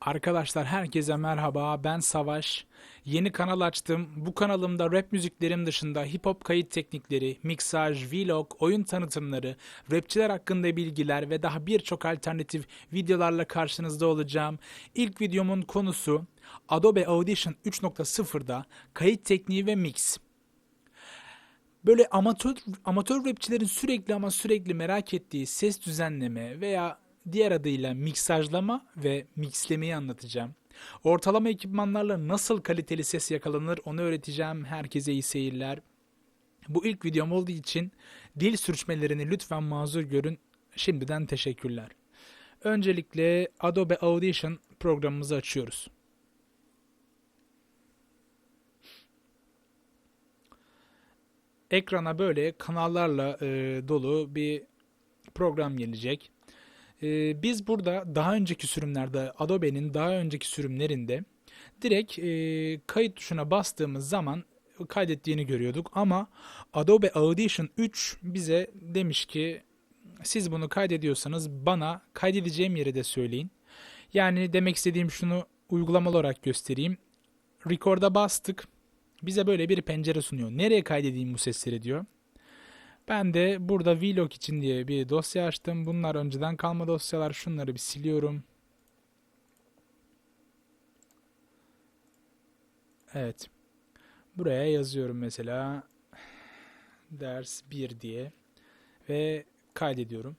Arkadaşlar herkese merhaba. Ben Savaş. Yeni kanal açtım. Bu kanalımda rap müziklerim dışında hip hop kayıt teknikleri, miksaj, vlog, oyun tanıtımları, rapçiler hakkında bilgiler ve daha birçok alternatif videolarla karşınızda olacağım. İlk videomun konusu Adobe Audition 3.0'da kayıt tekniği ve mix. Böyle amatör amatör rapçilerin sürekli ama sürekli merak ettiği ses düzenleme veya diğer adıyla miksajlama ve mixlemeyi anlatacağım. Ortalama ekipmanlarla nasıl kaliteli ses yakalanır onu öğreteceğim. Herkese iyi seyirler. Bu ilk videom olduğu için dil sürçmelerini lütfen mazur görün. Şimdiden teşekkürler. Öncelikle Adobe Audition programımızı açıyoruz. Ekrana böyle kanallarla e, dolu bir program gelecek. E, biz burada daha önceki sürümlerde Adobe'nin daha önceki sürümlerinde direkt e, kayıt tuşuna bastığımız zaman kaydettiğini görüyorduk ama Adobe Audition 3 bize demiş ki siz bunu kaydediyorsanız bana kaydedeceğim yeri de söyleyin. Yani demek istediğim şunu uygulamalı olarak göstereyim. Record'a bastık. Bize böyle bir pencere sunuyor. Nereye kaydedeyim bu sesleri diyor. Ben de burada vlog için diye bir dosya açtım. Bunlar önceden kalma dosyalar. Şunları bir siliyorum. Evet. Buraya yazıyorum mesela ders 1 diye ve kaydediyorum.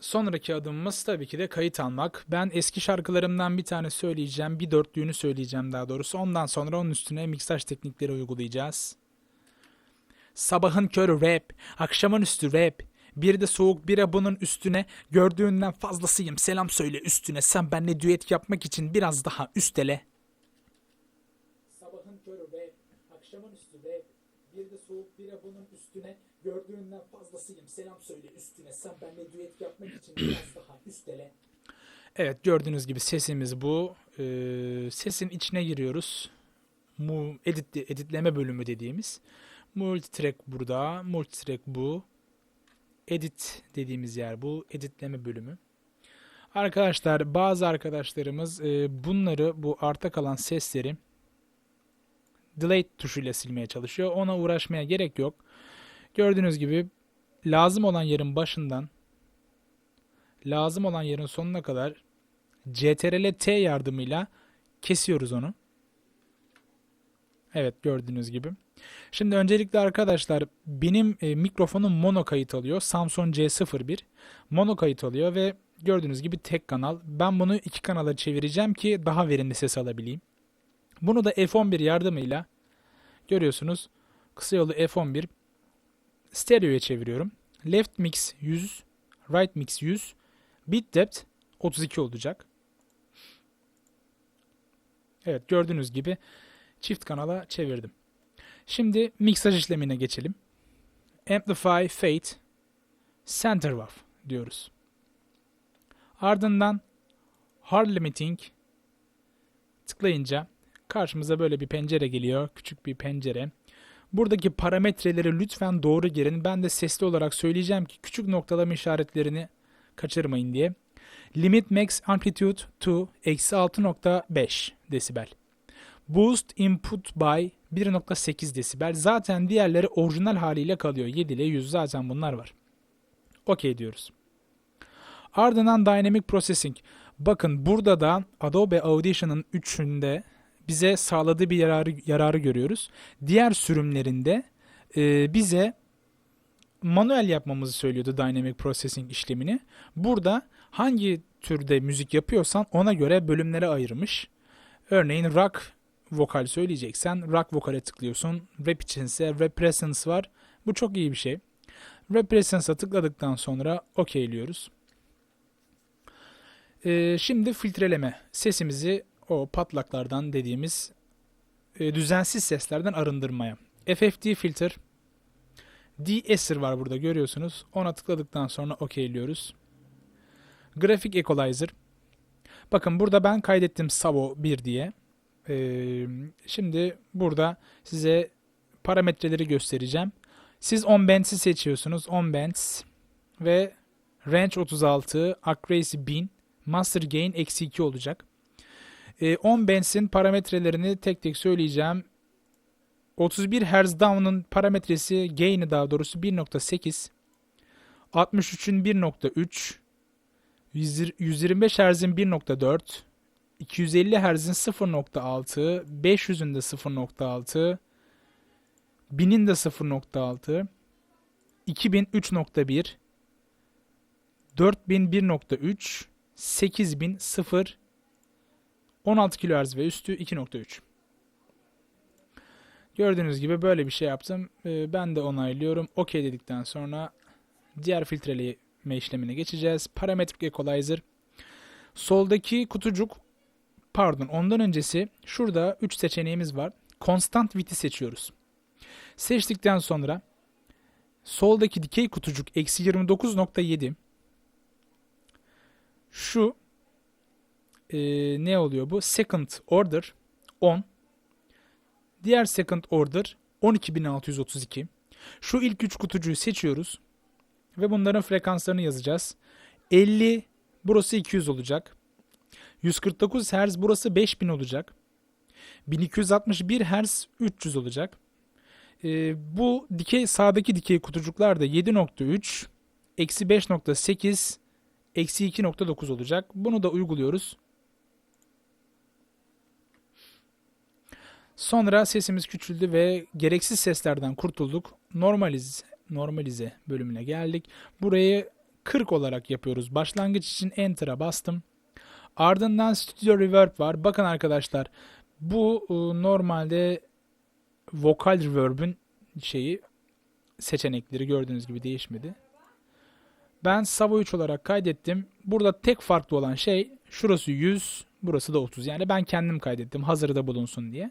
Sonraki adımımız tabii ki de kayıt almak. Ben eski şarkılarımdan bir tane söyleyeceğim. Bir dörtlüğünü söyleyeceğim daha doğrusu. Ondan sonra onun üstüne miksaj teknikleri uygulayacağız. Sabahın körü rap, akşamın üstü rap. Bir de soğuk bira bunun üstüne. Gördüğünden fazlasıyım selam söyle üstüne. Sen benle düet yapmak için biraz daha üstele. Sabahın körü rap, akşamın üstü rap. Bir de soğuk bira bunun üstüne. Gördüğünden fazlasıyım selam söyle üstüne. Sen benle düet yapmak için biraz daha üstele. Evet gördüğünüz gibi sesimiz bu. Ee, sesin içine giriyoruz. Mu edit, editleme bölümü dediğimiz. Multitrack burada. Multitrack bu. Edit dediğimiz yer bu. Editleme bölümü. Arkadaşlar bazı arkadaşlarımız e, bunları bu arta kalan sesleri delete tuşuyla silmeye çalışıyor. Ona uğraşmaya gerek yok. Gördüğünüz gibi lazım olan yerin başından lazım olan yerin sonuna kadar CTRL T yardımıyla kesiyoruz onu. Evet gördüğünüz gibi. Şimdi öncelikle arkadaşlar benim e, mikrofonum mono kayıt alıyor. Samsung C01 mono kayıt alıyor ve gördüğünüz gibi tek kanal. Ben bunu iki kanala çevireceğim ki daha verimli ses alabileyim. Bunu da F11 yardımıyla görüyorsunuz. Kısa yolu F11 stereoya çeviriyorum. Left mix 100, right mix 100, bit depth 32 olacak. Evet gördüğünüz gibi çift kanala çevirdim. Şimdi miksaj işlemine geçelim. Amplify Fade Center Wave diyoruz. Ardından Hard Limiting tıklayınca karşımıza böyle bir pencere geliyor. Küçük bir pencere. Buradaki parametreleri lütfen doğru girin. Ben de sesli olarak söyleyeceğim ki küçük noktalama işaretlerini kaçırmayın diye. Limit Max Amplitude to eksi 6.5 desibel. Boost Input by 1.8 desibel. Zaten diğerleri orijinal haliyle kalıyor. 7 ile 100 zaten bunlar var. OK diyoruz. Ardından Dynamic Processing. Bakın burada da Adobe Audition'ın 3'ünde bize sağladığı bir yararı, yararı görüyoruz. Diğer sürümlerinde e, bize manuel yapmamızı söylüyordu Dynamic Processing işlemini. Burada hangi türde müzik yapıyorsan ona göre bölümlere ayırmış. Örneğin rock vokal söyleyeceksen rock vokale tıklıyorsun. Rap içinse rap presence var. Bu çok iyi bir şey. Rap presence'a tıkladıktan sonra okeyliyoruz. Ee, şimdi filtreleme. Sesimizi o patlaklardan dediğimiz e, düzensiz seslerden arındırmaya. FFT filter. De-esser var burada görüyorsunuz. Ona tıkladıktan sonra okeyliyoruz. Graphic equalizer. Bakın burada ben kaydettim Savo 1 diye. Şimdi burada size parametreleri göstereceğim. Siz 10 bands'i seçiyorsunuz. 10 bands ve range 36, accuracy 1000 Master gain eksi 2 olacak. E, 10 Bands'in parametrelerini tek tek söyleyeceğim. 31 Hz down'un parametresi gain'i daha doğrusu 1.8. 63'ün 1.3. 125 Hz'in 1.4. 250 Hz'in 0.6. 500'ün de 0.6. 1000'in de 0.6. 2000 3.1. 4000 1.3. 8000 0. 16 kHz ve üstü 2.3. Gördüğünüz gibi böyle bir şey yaptım. Ee, Ben de onaylıyorum. OK dedikten sonra diğer filtreleme işlemine geçeceğiz. Parametric Equalizer. Soldaki kutucuk pardon ondan öncesi şurada 3 seçeneğimiz var. Constant Width'i seçiyoruz. Seçtikten sonra soldaki dikey kutucuk eksi 29.7 şu e, ne oluyor bu? Second order 10 Diğer second order 12632. Şu ilk 3 kutucuğu seçiyoruz. Ve bunların frekanslarını yazacağız. 50 burası 200 olacak. 149 Hz burası 5000 olacak. 1261 Hz 300 olacak. Ee, bu dikey sağdaki dikey kutucuklar da 7.3 eksi 5.8 eksi 2.9 olacak. Bunu da uyguluyoruz. Sonra sesimiz küçüldü ve gereksiz seslerden kurtulduk. Normalize, normalize bölümüne geldik. Burayı 40 olarak yapıyoruz. Başlangıç için Enter'a bastım. Ardından Studio Reverb var. Bakın arkadaşlar bu e, normalde vokal reverb'ün şeyi seçenekleri gördüğünüz gibi değişmedi. Ben Savo 3 olarak kaydettim. Burada tek farklı olan şey şurası 100, burası da 30. Yani ben kendim kaydettim hazırda bulunsun diye.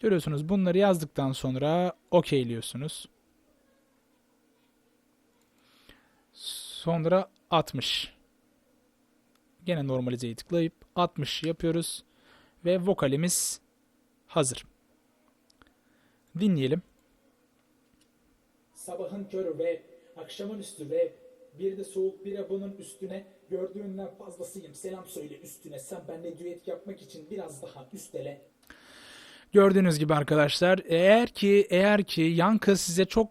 Görüyorsunuz bunları yazdıktan sonra okeyliyorsunuz. Sonra 60. Gene normalizeyi tıklayıp 60 yapıyoruz. Ve vokalimiz hazır. Dinleyelim. Sabahın körü ve akşamın üstü ve bir de soğuk bira bunun üstüne gördüğünden fazlasıyım selam söyle üstüne sen benle düet yapmak için biraz daha üstele Gördüğünüz gibi arkadaşlar eğer ki eğer ki yankı size çok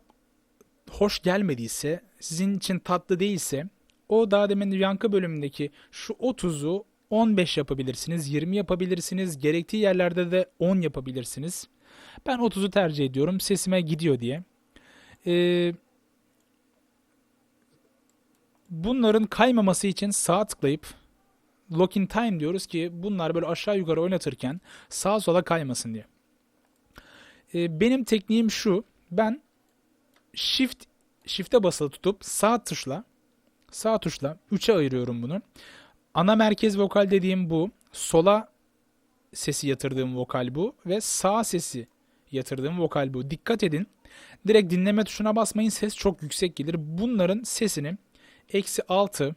hoş gelmediyse, sizin için tatlı değilse o daha demin yankı bölümündeki şu 30'u 15 yapabilirsiniz, 20 yapabilirsiniz, gerektiği yerlerde de 10 yapabilirsiniz. Ben 30'u tercih ediyorum sesime gidiyor diye. Ee, bunların kaymaması için sağ tıklayıp lock in time diyoruz ki bunlar böyle aşağı yukarı oynatırken sağa sola kaymasın diye. Ee, benim tekniğim şu. Ben shift shift'e basılı tutup sağ tuşla sağ tuşla 3'e ayırıyorum bunu. Ana merkez vokal dediğim bu. Sola sesi yatırdığım vokal bu ve sağ sesi yatırdığım vokal bu. Dikkat edin. Direkt dinleme tuşuna basmayın. Ses çok yüksek gelir. Bunların sesini eksi 6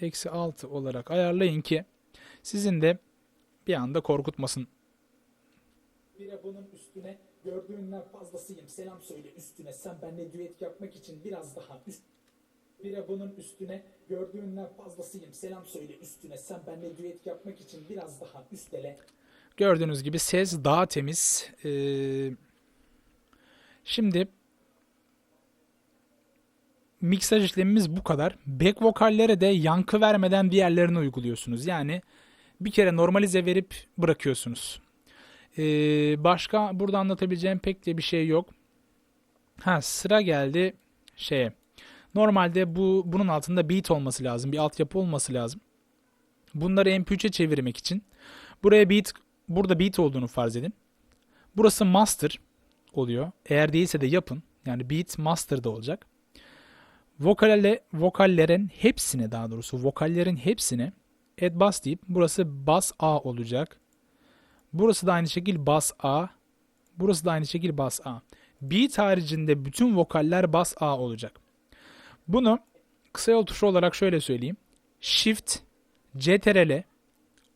eksi 6 olarak ayarlayın ki sizin de bir anda korkutmasın. bira bunun üstüne gördüğünden fazlasıyım selam söyle üstüne sen benle düet yapmak için biraz daha üst bira bunun üstüne gördüğünden fazlasıyım selam söyle üstüne sen benle düet yapmak için biraz daha üstele Gördüğünüz gibi ses daha temiz. Ee, şimdi miksaj işlemimiz bu kadar. Back vokallere de yankı vermeden diğerlerini uyguluyorsunuz. Yani bir kere normalize verip bırakıyorsunuz. Ee, başka burada anlatabileceğim pek de bir şey yok. Ha sıra geldi şeye. Normalde bu bunun altında beat olması lazım. Bir altyapı olması lazım. Bunları MP3'e çevirmek için buraya beat burada beat olduğunu farz edin. Burası master oluyor. Eğer değilse de yapın. Yani beat master da olacak. Vokale, vokallerin hepsine daha doğrusu vokallerin hepsine add bass deyip burası bass A olacak. Burası da aynı şekil bass A. Burası da aynı şekil bass A. Beat haricinde bütün vokaller bass A olacak. Bunu kısa yol tuşu olarak şöyle söyleyeyim. Shift, CTRL,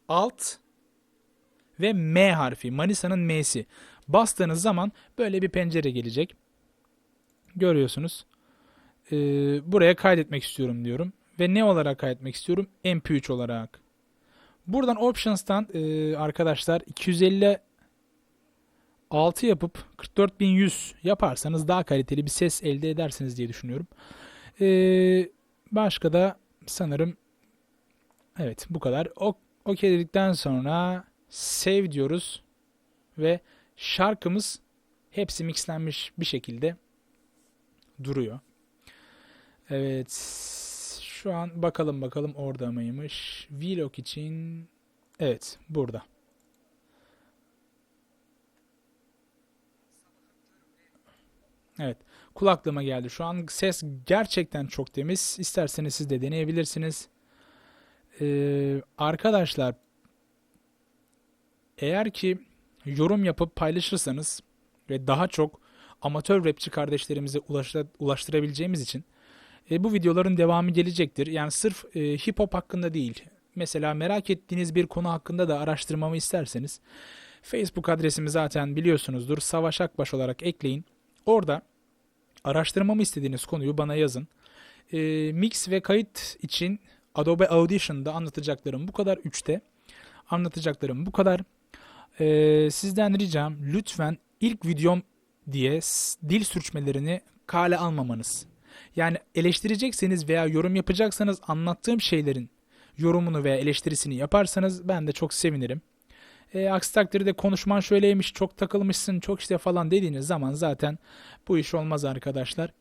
Alt ve M harfi. Manisa'nın M'si. Bastığınız zaman böyle bir pencere gelecek. Görüyorsunuz. Ee, buraya kaydetmek istiyorum diyorum. ve ne olarak kaydetmek istiyorum? MP3 olarak. Buradan Options'tan e, arkadaşlar 256 yapıp 44100 yaparsanız daha kaliteli bir ses elde edersiniz diye düşünüyorum. E, başka da sanırım evet bu kadar. O, OK dedikten sonra save diyoruz ve şarkımız hepsi mixlenmiş bir şekilde duruyor. Evet. Şu an bakalım bakalım orada mıymış? Vlog için evet burada. Evet. Kulaklığıma geldi. Şu an ses gerçekten çok temiz. İsterseniz siz de deneyebilirsiniz. Ee, arkadaşlar eğer ki yorum yapıp paylaşırsanız ve daha çok amatör rapçi kardeşlerimize ulaştıra- ulaştırabileceğimiz için e, bu videoların devamı gelecektir. Yani sırf e, hip hop hakkında değil. Mesela merak ettiğiniz bir konu hakkında da araştırmamı isterseniz Facebook adresimi zaten biliyorsunuzdur. Savaş Akbaş olarak ekleyin. Orada araştırmamı istediğiniz konuyu bana yazın. E, mix ve kayıt için Adobe Audition'da anlatacaklarım bu kadar. 3'te anlatacaklarım bu kadar. E, sizden ricam lütfen ilk videom diye dil sürçmelerini kale almamanız. Yani eleştirecekseniz veya yorum yapacaksanız anlattığım şeylerin yorumunu veya eleştirisini yaparsanız ben de çok sevinirim. E, aksi takdirde konuşman şöyleymiş, çok takılmışsın, çok işte falan dediğiniz zaman zaten bu iş olmaz arkadaşlar.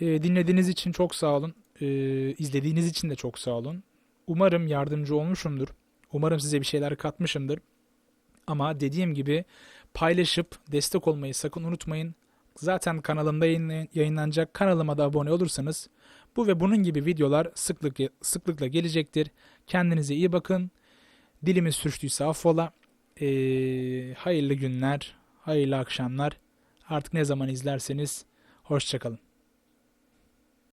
E, dinlediğiniz için çok sağ olun. E, izlediğiniz için de çok sağ olun. Umarım yardımcı olmuşumdur. Umarım size bir şeyler katmışımdır. Ama dediğim gibi paylaşıp destek olmayı sakın unutmayın. Zaten kanalımda yayınlanacak kanalıma da abone olursanız bu ve bunun gibi videolar sıklık sıklıkla gelecektir. Kendinize iyi bakın. Dilimiz sürçtüyse affola. Ee, hayırlı günler, hayırlı akşamlar. Artık ne zaman izlerseniz hoşçakalın.